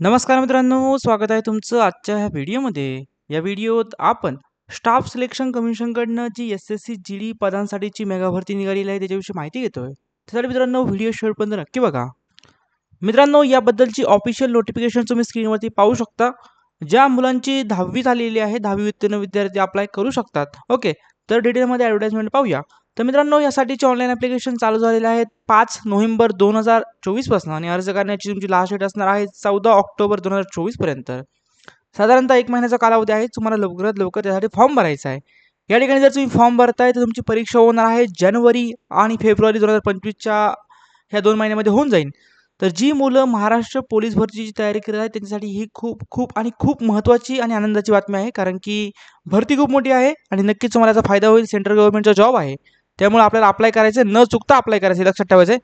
नमस्कार मित्रांनो स्वागत आहे तुमचं आजच्या ह्या व्हिडिओमध्ये. या व्हिडिओत आपण स्टाफ सिलेक्शन कमिशनकडनं जी S S C G D पदांसाठीची mega भरती निघालेली आहे त्याच्याविषयी माहिती घेतोय. त्यासाठी मित्रांनो व्हिडिओ शेवटपर्यंत नक्की बघा. मित्रांनो याबद्दलची ऑफिशियल नोटिफिकेशन तुम्ही स्क्रीनवरती पाहू शकता. ज्या मुलांची दहावी झालेली आहे दहावी उत्तीर्ण विद्यार्थी अप्लाय करू शकतात. ओके तर डिटेलमध्ये ॲडव्हर्टाइजमेंट पाहूया. तर मित्रांनो यासाठीचे ऑनलाईन ॲप्लिकेशन चालू झालेले आहेत. पाच नोव्हेंबर दोन हजार चोवीसपासून आणि अर्ज करण्याची तुमची लास्ट डेट असणार आहे चौदा ऑक्टोबर दोन हजार चोवीसपर्यंत. साधारणतः एक महिन्याचा कालावधी आहे. तुम्हाला लवकरात लवकर त्यासाठी फॉर्म भरायचा आहे. या ठिकाणी जर तुम्ही फॉर्म भरताय तर तुमची परीक्षा होणार आहे जानेवारी आणि फेब्रुवारी दोन हजार पंचवीसच्या ह्या दोन महिन्यामध्ये होऊन जाईल. तर जी मुलं महाराष्ट्र पोलीस भरतीची तयारी करत आहेत त्यांच्यासाठी ही खूप खूप आणि खूप महत्त्वाची आणि आनंदाची बातमी आहे. कारण की भरती खूप मोठी आहे आणि नक्कीच तुम्हाला याचा फायदा होईल. सेंट्रल गव्हर्नमेंटचा जॉब आहे. त्यामुळे आपल्याला अप्लाय करायचं आहे, न चुकता अप्लाय करायचं लक्षात ठेवायचं आहे.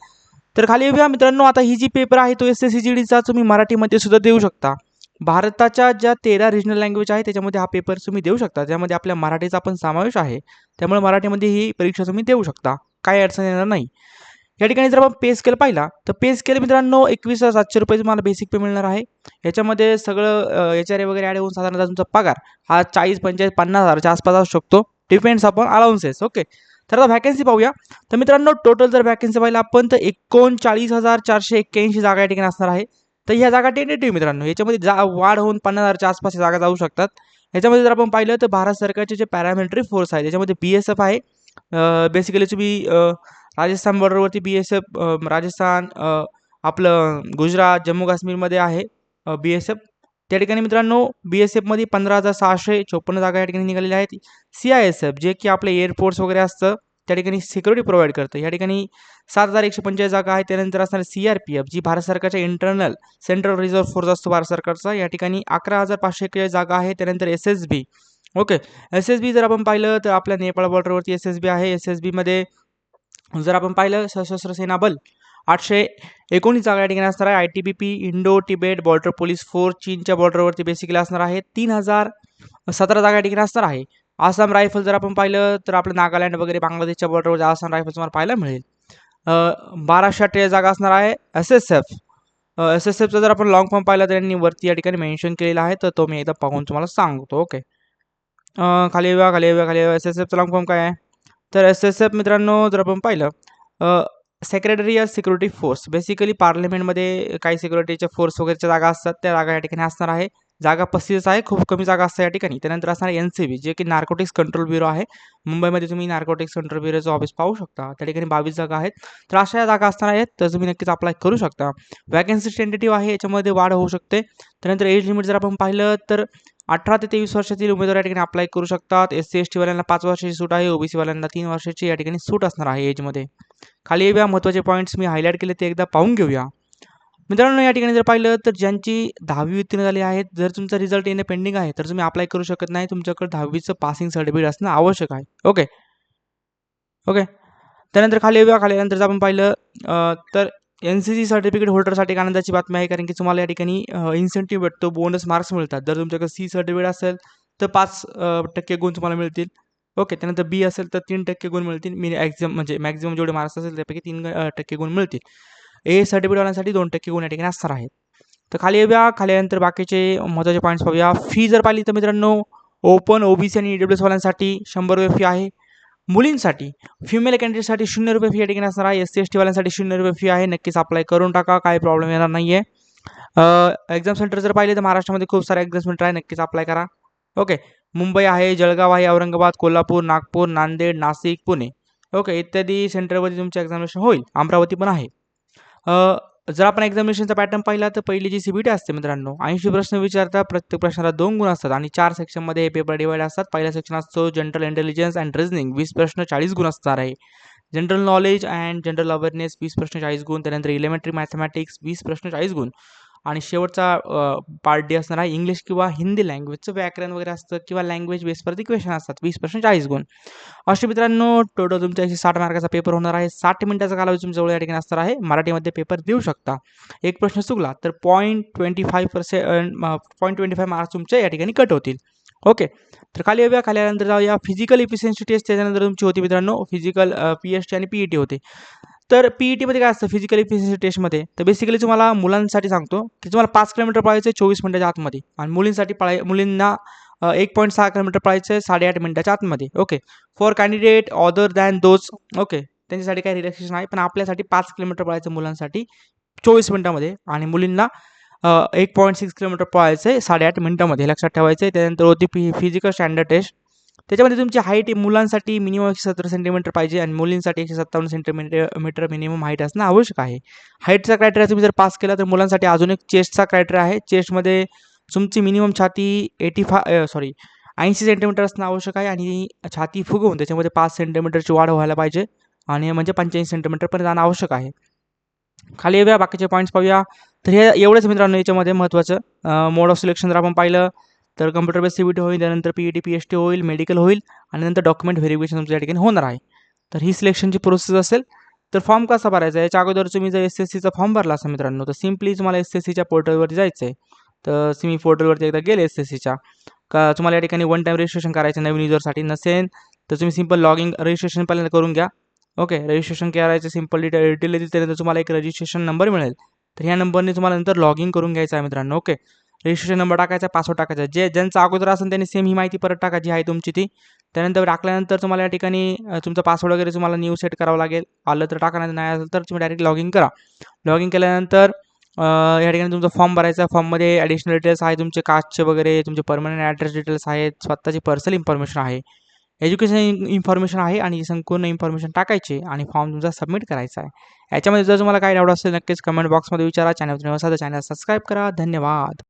तर खाली येऊया मित्रांनो आता ही जी पेपर आहे तो एस एस सी जी डीचा तुम्ही मराठीमध्ये सुद्धा देऊ शकता. भारताच्या ज्या तेरा रिजनल लँग्वेज आहे त्याच्यामध्ये हा पेपर तुम्ही देऊ शकता. ज्यामध्ये आपल्या मराठीचा पण समावेश आहे. त्यामुळे मराठीमध्ये ही परीक्षा तुम्ही देऊ शकता. काही अडचण येणार नाही. या ठिकाणी जर आपण पे स्केल पाहिला तर पे स्केल मित्रांनो एकवीस हजार सातशे रुपये तुम्हाला बेसिक पे मिळणार आहे. याच्यामध्ये सगळं एच आर ए वगैरे ॲड होऊन साधारणतः तुमचा पगार हा चाळीस पंचेचाळीस पन्नास हजारच्या आसपास असू शकतो. डिपेंड्स अपॉन अलाउन्सेस ओके तर आता व्हॅकन्सी पाहूया. तर मित्रांनो टोटल जर व्हॅकन्सी पाहिलं आपण तर एकोणचाळीस हजार चारशे एक्क्याऐंशी जागा या ठिकाणी असणार आहे. तर ह्या जागा टेंटेटिव्ह मित्रांनो. याच्यामध्ये जा वाढ होऊन पन्नास हजारच्या आसपास जागा जाऊ शकतात. याच्यामध्ये जर आपण पाहिलं तर भारत सरकारचे जे पॅरामिलिटरी फोर्स आहेत याच्यामध्ये बी एस एफ आहे. बेसिकली तुम्ही राजस्थान बॉर्डरवरती बी एस एफ राजस्थान आपलं गुजरात जम्मू काश्मीरमध्ये आहे बी एस एफ त्या ठिकाणी मित्रांनो बी एस एफमध्ये पंधरा हजार सहाशे चोपन्न जागा या ठिकाणी निघालेल्या आहेत. सी आय एस एफ जे की आपलं एअरफोर्स वगैरे असतं त्या ठिकाणी सिक्युरिटी प्रोव्हाइड करतं. या ठिकाणी सात हजार एकशे पंचेचाळीस जागा आहे त्यानंतर असणार सी आर पी एफ जी भारत सरकारच्या इंटरनल सेंट्रल रिझर्व्ह फोर्स असतो भारत सरकारचा. या ठिकाणी अकरा हजार पाचशे एक्केचाळीस जागा आहे त्यानंतर S S B okay S S B जर आपण पाहिलं तर आपल्या नेपाळ बॉर्डरवरती एस एस बी आहे. एस एस बीमध्ये जर आपण पाहिलं सशस्त्र सेना बल आठशे एकोणीस जागा या ठिकाणी असणार आहे. I T B P Indo Tibet border police force चीनच्या बॉर्डरवरती बेसिकली असणार आहे. तीन हजार सतरा जागा या ठिकाणी असणार आहे. आसाम रायफल जर आपण पाहिलं तर आपलं नागालँड वगैरे बांगलादेशच्या बॉर्डरवर आसाम रायफल तुम्हाला पाहायला मिळेल. बाराशे अठ्ठेचाळीस जागा असणार आहे S S F S S एफचा जर आपण लॉंग फॉर्म पाहिला तर त्यांनी वरती या ठिकाणी मेन्शन केलेला आहे. तर तो मी एकदा पाहून तुम्हाला सांगतो. ओके खाली येऊया खाली येऊया खाली येऊया. एस एस एफचा लॉंग फॉर्म काय आहे? तर एस एस एफ मित्रांनो जर आपण पाहिलं secretary of security force basically पार्लमेंटमध्ये काही सिक्युरिटीच्या फोर्स वगैरेच्या जागा असतात. त्या जागा या ठिकाणी असणार आहे. जागा पस्तीस आहे. खूप कमी जागा असतात या ठिकाणी. त्यानंतर असणार एन सी बी जे की नार्कोटिक्स कंट्रोल ब्युरो आहे. मुंबईमध्ये तुम्ही नार्कोटिक्स कंट्रोल ब्युरोचं ऑफिस पाहू शकता. त्या ठिकाणी बावीस जागा आहेत. तर अशा या जागा असणार आहेत. तर तुम्ही नक्कीच अप्लाय करू शकता. वॅकन्सी टेंटेटिव्ह आहे. याच्यामध्ये वाढ होऊ शकते. त्यानंतर एज लिमिट जर आपण पाहिलं तर अठरा ते तेवीस वर्षातील उमेदवार या ठिकाणी अप्लाय करू शकतात. एस सी एस टीवाल्यांना पाच वर्षाची सूट आहे. ओबीसीवाल्यांना तीन वर्षाची या ठिकाणी सूट असणार आहे एजमध्ये खाली येऊया. महत्त्वाचे पॉईंट्स मी हायलाईट केले ते एकदा पाहून घेऊया. मित्रांनो या ठिकाणी जर पाहिलं तर ज्यांची दहावी उत्तीर्ण झाली आहेत जर तुमचा रिझल्ट येणं पेंडिंग आहे तर तुम्ही अप्लाय करू शकत नाही. तुमच्याकडे दहावीचं पासिंग सर्टिफिकेट असणं आवश्यक आहे. ओके ओके त्यानंतर खाली येऊया. खाली नंतर जर आपण पाहिलं तर एन सी सी सर्टिफिकेट होल्डरसाठी आनंदाची बातमी आहे कारण की तुम्हाला या ठिकाणी इन्सेंटिव्ह भेटतो बोनस मार्क्स मिळतात. जर तुमच्याकडे सी सर्टिफिकेट असेल तर पाच टक्के गुण तुम्हाला मिळतील. ओके त्यानंतर बी असेल तर तीन टक्के गुण मिळतील. मी एक्झाम म्हणजे मॅक्झिमम जेवढे मार्क्स असेल त्यापैकी तीन टक्के गुण मिळतील. ए सर्टिफिकेटवाल्यांसाठी दोन टक्के गुण या ठिकाणी असणार आहेत. तर खाली येऊया. खाली नंतर बाकीचे महत्त्वाचे पॉईंट्स पाहूया. फी जर पाहिली तर मित्रांनो ओपन ओबीसी आणि ई वाल्यांसाठी शंभर रुपये फी आहे. मुलींसाठी फिमेल कॅन्डिडेटसाठी शून्य रुपये फी या ठिकाणी असणार आहे. एस सी एस टीवाल्यांसाठी शून्य रुपये फी आहे. नक्कीच अप्लाय करून टाका. काही प्रॉब्लेम येणार नाही आहे एक्झाम सेंटर जर पाहिले तर महाराष्ट्रामध्ये खूप सारे एक्झाम सेंटर आहे. नक्कीच अप्लाय करा. ओके मुंबई आहे जळगाव आहे औरंगाबाद कोल्हापूर नागपूर नांदेड नाशिक पुणे. ओके इत्यादी सेंटरवरती तुमचे एक्झामिनेशन होईल. अमरावती पण आहे. जर आपण एक्झामिनेशनचा पॅटर्न पाहिला तर पहिली जी सी बी टी असते मित्रांनो ऐंशी प्रश्न विचारता प्रत्येक प्रश्नाला दोन गुण असतात आणि चार सेक्शनमध्ये हे पेपर डिवाइड असतात. पहिला सेक्शन असतो जनरल इंटेलिजन्स अँड रिझनिंग वीस प्रश्न चाळीस गुण असणार आहे. General knowledge and general awareness वीस प्रश्न चाळीस गुण त्यानंतर इलेमेंटरी मॅथमॅटिक्स वीस प्रश्न चाळीस गुण. आणि शेवटचा पार्ट डी असणार आहे इंग्लिश किंवा हिंदी लँग्वेजचं व्याकरण वगैरे असतं किंवा लँग्वेज बेसवरती क्वेश्चन असतात वीस प्रश्न चाळीस गुण. असे मित्रांनो टोटल तुमच्या एकशे साठ मार्काचा पेपर होणार आहे. साठ मिनिटाचा कालावधी तुमच्याजवळ या ठिकाणी असणार आहे. मराठीमध्ये पेपर देऊ शकता. एक प्रश्न चुकला तर point twenty five percent point twenty five marks तुमचे या ठिकाणी कट होतील. ओके तर खाली येऊया. खाली आल्यानंतर जाऊया. फिजिकल इफिशियन्सी टेस्ट त्याच्यानंतर तुमची होती मित्रांनो. फिजिकल पी एच टी आणि पी ई टी होते. तर पी ई टीमध्ये काय असतं? फिजिकली फिजिकल टेस्टमध्ये तर बेसिकली तुम्हाला मुलांसाठी सांगतो की तुम्हाला पाच किलोमीटर पळायचं आहे चोवीस मिनिटाच्या आतमध्ये. आणि मुलींसाठी पळाय मुलींना एक पॉईंट सहा किलोमीटर पळायचं आहे साडेआठ मिनिटाच्या आतमध्ये. Okay for candidate other than those okay त्यांच्यासाठी काही रिलॅक्सेशन आहे पण आपल्यासाठी पाच किलोमीटर पळायचं मुलांसाठी चोवीस मिनिटामध्ये. आणि मुलींना एक पॉईंट सिक्स किलोमीटर पळायचं आहे साडेआठ मिनिटामध्ये. लक्षात ठेवायचं आहे. त्यानंतर होती फि फिजिकल स्टँडर्ड टेस्ट त्याच्यामध्ये तुमची हाईट मुलांसाठी मिनिमम एकशे सत्तर सेंटीमीटर पाहिजे आणि मुलींसाठी एकशे सत्तावन्न सेंटीमीटर मीटर मिनिमम हाईट असणं आवश्यक आहे. हाईटचा क्रायटेरिया तुम्ही जर पास केला तर मुलांसाठी अजून एक चेस्टचा क्रायटेरिया आहे. चेस्टमध्ये तुमची मिनिमम छाती एटी फाय सॉरी ऐंशी सेंटीमीटर असणं आवश्यक आहे आणि छाती फुगवून त्याच्यामध्ये पाच सेंटीमीटरची वाढ व्हायला पाहिजे आणि म्हणजे पंच्याऐंशी सेंटीमीटरपर्यंत जाणं आवश्यक आहे. खाली येऊया बाकीचे पॉईंट्स पाहूया. तर हे एवढंच मित्रांनो याच्यामध्ये महत्त्वाचं मोड ऑफ सिलेक्शन जर आपण पाहिलं तर computer base C B T होईल त्यानंतर P E T P H T होईल मेडिकल होईल आणि नंतर डॉक्युमेंट व्हेरिफिकेशन तुमच्या ठिकाणी होणार आहे. तर ही सिलेक्शनची प्रोसेस असेल तर फॉर्म कसा भरायचा आहे? याच्या अगोदर तुम्ही जर एस एस सीचा फॉर्म भरला असा मित्रांनो तर सिम्पली तुम्हाला एस एस सीच्या पोर्टलवरती जायचं आहे तर सिमी पोर्टलवरती एकदा गेले एस एस सीच्या का तुम्हाला या ठिकाणी वन टाईम रजिस्ट्रेशन करायचं नवीन युजरसाठी नसेल तर तुम्ही सिंपल लॉग इन रजिस्ट्रेशन पहिल्यांदा करून घ्या. ओके रजिस्ट्रेशन करायचं सिंपल डिटेल डिटेल येतील त्यानंतर तुम्हाला एक रजिस्ट्रेशन नंबर मिळेल. तर ह्या नंबरने तुम्हाला नंतर लॉग इन करून घ्यायचं आहे मित्रांनो ओके रजिस्ट्रेशन नंबर टाकायचा पासवर्ड टाकायचा. जे ज्यांचा अगोदर असेल त्यांनी सेम ही माहिती परत टाकायची आहे तुमची ती. त्यानंतर टाकल्यानंतर तुम्हाला या ठिकाणी तुमचा पासवर्ड वगैरे तुम्हाला न्यू सेट करावं लागेल. आलं तर टाका नाही असेल तर तुम्ही डायरेक्ट लॉग इन करा. लॉग इन केल्यानंतर या ठिकाणी तुमचा फॉर्म भरायचा. फॉर्ममध्ये ॲडिशनल डिटेल्स आहे तुमचे कास्टचे वगैरे तुमचे परमनंट ॲड्रेस डिटेल्स आहेत स्वतःची पर्सनल इन्फॉर्मेशन आहे. एज्युकेशन इन्फॉर्मेशन आहे आणि संपूर्ण इन्फॉर्मेशन टाकायची आणि फॉर्म तुमचा सबमिट करायचा आहे. याच्यामध्ये जर तुम्हाला काही डाऊट असेल नक्कीच कमेंट बॉक्समध्ये विचारा. चॅनल तुम्ही असा तर चॅनल सबस्क्राईब करा. धन्यवाद.